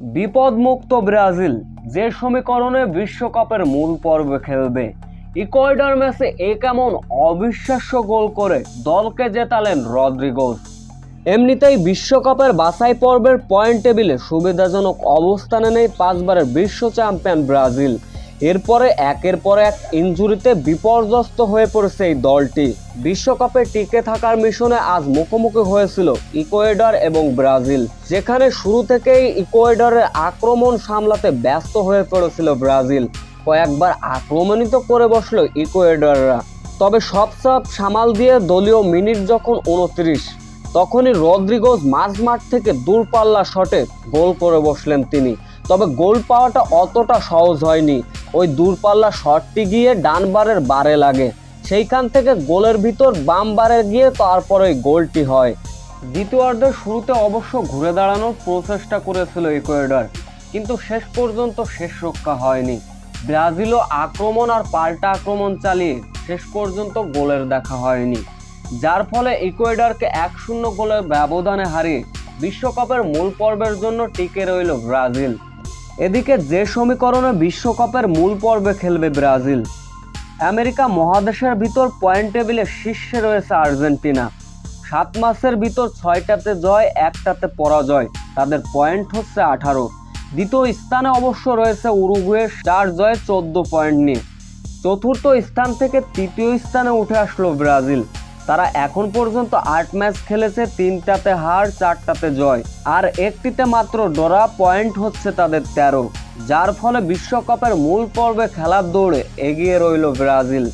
বিপদমুক্ত ব্রাজিল যে সমীকরণে বিশ্বকাপের মূল পর্বে খেলবে। ইকুয়েডর ম্যাচে এ কেমন অবিশ্বাস্য গোল করে দলকে জেতালেন রদ্রিগোস এমনিতেই বিশ্বকাপের বাছাই পর্বের পয়েন্ট টেবিলে সুবিধাজনক অবস্থানে নেই পাঁচবারের বিশ্ব চ্যাম্পিয়ন ব্রাজিল। এরপরে একের পর এক ইনজুরিতে বিপর্যস্ত হয়ে পড়েছে এই দলটি। বিশ্বকাপে টিকে থাকার মিশনে আজ মুখোমুখি হয়েছিল ইকুয়েডর এবং ব্রাজিল, যেখানে শুরু থেকেই ইকুয়েডরের আক্রমণ সামলাতে ব্যস্ত হয়ে পড়েছিল ব্রাজিল। কয়েকবার আক্রমণিত করে বসল ইকুয়েডররা। তবে সব সামাল দিয়ে দলীয় মিনিট যখন উনত্রিশ তখনই রদ্রিগোজ মাঝ মাঠ থেকে দূরপাল্লা শটে গোল করে বসলেন তিনি। তবে গোল পাওয়াটা অতটা সহজ হয়নি। ওই দূরপাল্লা শটটি গিয়ে ডানবারের বারে লাগে। সেইখান থেকে গোলের ভিতর বাম বারে গিয়ে তারপরে গোলটি হয়। দ্বিতীয়ার্ধের শুরুতে অবশ্য ঘুরে দাঁড়ানোর প্রচেষ্টা করেছিল ইকুয়েডর, কিন্তু শেষ পর্যন্ত শেষ রক্ষা হয়নি। ব্রাজিলও আক্রমণ আর পাল্টা আক্রমণ চালিয়ে শেষ পর্যন্ত গোলের দেখা হয়নি। যার ফলে ইকুয়েডারকে এক শূন্য গোলের ব্যবধানে হারিয়ে বিশ্বকাপের মূল পর্বের জন্য টিকে রইল ব্রাজিল। এদিকে যে সমীকরণে বিশ্বকাপের মূল পর্বে খেলবে ব্রাজিল, আমেরিকা মহাদেশের ভিতর পয়েন্ট টেবিলে শীর্ষে রয়েছে আর্জেন্টিনা। সাত মাসের ভিতর ছয়টাতে জয়, একটাতে পরাজয়। তাদের পয়েন্ট হচ্ছে আঠারো। দ্বিতীয় স্থানে অবশ্য রয়েছে উরুগুয়ে, চার জয়ে চোদ্দ পয়েন্ট নিয়ে। চতুর্থ স্থান থেকে তৃতীয় স্থানে উঠে আসলো ব্রাজিল। তারা এখন পর্যন্ত আট ম্যাচ খেলেছে, তিনটাতে হার, চারটাতে জয়। আর একটিতে মাত্র ডরা পয়েন্ট হচ্ছে তাদের তেরো, যার ফলে বিশ্বকাপের মূল পর্বে খেলার দৌড়ে এগিয়ে রইল ব্রাজিল।